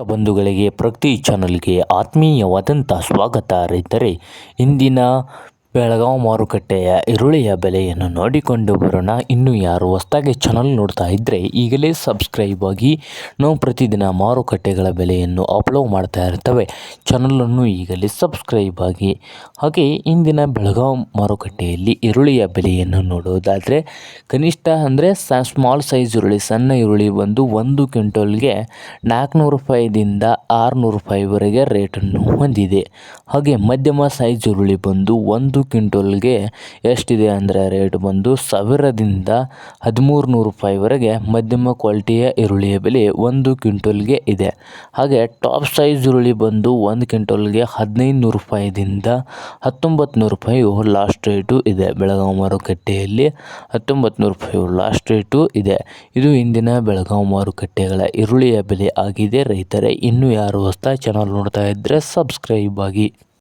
ಬಂಧುಗಳಿಗೆ ಪ್ರಗತಿ ಚಾನಲ್ಗೆ ಆತ್ಮೀಯವಾದಂಥ ಸ್ವಾಗತ ರೈತರೆ. ಇಂದಿನ ಬೆಳಗಾವಿ ಮಾರುಕಟ್ಟೆಯ ಈರುಳ್ಳಿಯ ಬೆಲೆಯನ್ನು ನೋಡಿಕೊಂಡು ಬರೋಣ. ಇನ್ನು ಯಾರು ಹೊಸ್ತಾಗಿ ಚಾನಲ್ ನೋಡ್ತಾ ಇದ್ದರೆ ಈಗಲೇ ಸಬ್ಸ್ಕ್ರೈಬ್ ಆಗಿ. ನಾವು ಪ್ರತಿದಿನ ಮಾರುಕಟ್ಟೆಗಳ ಬೆಲೆಯನ್ನು ಅಪ್ಲೋಡ್ ಮಾಡ್ತಾ ಇರ್ತವೆ. ಚಾನಲನ್ನು ಈಗಲೇ ಸಬ್ಸ್ಕ್ರೈಬ್ ಆಗಿ. ಹಾಗೆ ಇಂದಿನ ಬೆಳಗಾವಿ ಮಾರುಕಟ್ಟೆಯಲ್ಲಿ ಈರುಳ್ಳಿಯ ಬೆಲೆಯನ್ನು ನೋಡೋದಾದರೆ, ಕನಿಷ್ಠ ಅಂದರೆ ಸ ಸ್ಮಾಲ್ ಸೈಜ್ ಈರುಳ್ಳಿ, ಸಣ್ಣ ಈರುಳ್ಳಿ ಬಂದು ಒಂದು ಕ್ವಿಂಟಲ್ಗೆ ನಾಲ್ಕುನೂರು ರೂಪಾಯಿದಿಂದ ಆರುನೂರು ರೂಪಾಯಿವರೆಗೆ ರೇಟನ್ನು ಹೊಂದಿದೆ. ಹಾಗೆ ಮಧ್ಯಮ ಸೈಜ್ ಈರುಳ್ಳಿ ಬಂದು ಒಂದು ಕ್ವಿಂಟಲ್ಗೆ ಎಷ್ಟಿದೆ ಅಂದರೆ ರೇಟ್ ಬಂದು ಸಾವಿರದಿಂದ ಹದಿಮೂರು ನೂರು ರೂಪಾಯಿವರೆಗೆ ಮಧ್ಯಮ ಕ್ವಾಲಿಟಿಯ ಈರುಳ್ಳಿಯ ಬೆಲೆ ಒಂದು ಕ್ವಿಂಟಲ್ಗೆ ಇದೆ. ಹಾಗೆ ಟಾಪ್ ಸೈಜ್ ಈರುಳ್ಳಿ ಬಂದು ಒಂದು ಕ್ವಿಂಟಲ್ಗೆ ಹದಿನೈದು ನೂರು ರೂಪಾಯಿದಿಂದ ಹತ್ತೊಂಬತ್ತು ನೂರು ರೂಪಾಯಿಯು ಲಾಸ್ಟ್ ರೇಟು ಇದೆ. ಬೆಳಗಾವಿ ಮಾರುಕಟ್ಟೆಯಲ್ಲಿ ಹತ್ತೊಂಬತ್ತು ನೂರು ರೂಪಾಯಿ ಲಾಸ್ಟ್ ರೇಟು ಇದೆ. ಇದು ಇಂದಿನ ಬೆಳಗಾವಿ ಮಾರುಕಟ್ಟೆಗಳ ಈರುಳ್ಳಿಯ ಬೆಲೆ ಆಗಿದೆ. ರೈತರೇ, ಇನ್ನೂ ಯಾರು ಹೊಸ ಚಾನಲ್ ನೋಡ್ತಾ ಇದ್ದರೆ ಸಬ್ಸ್ಕ್ರೈಬ್ ಆಗಿ.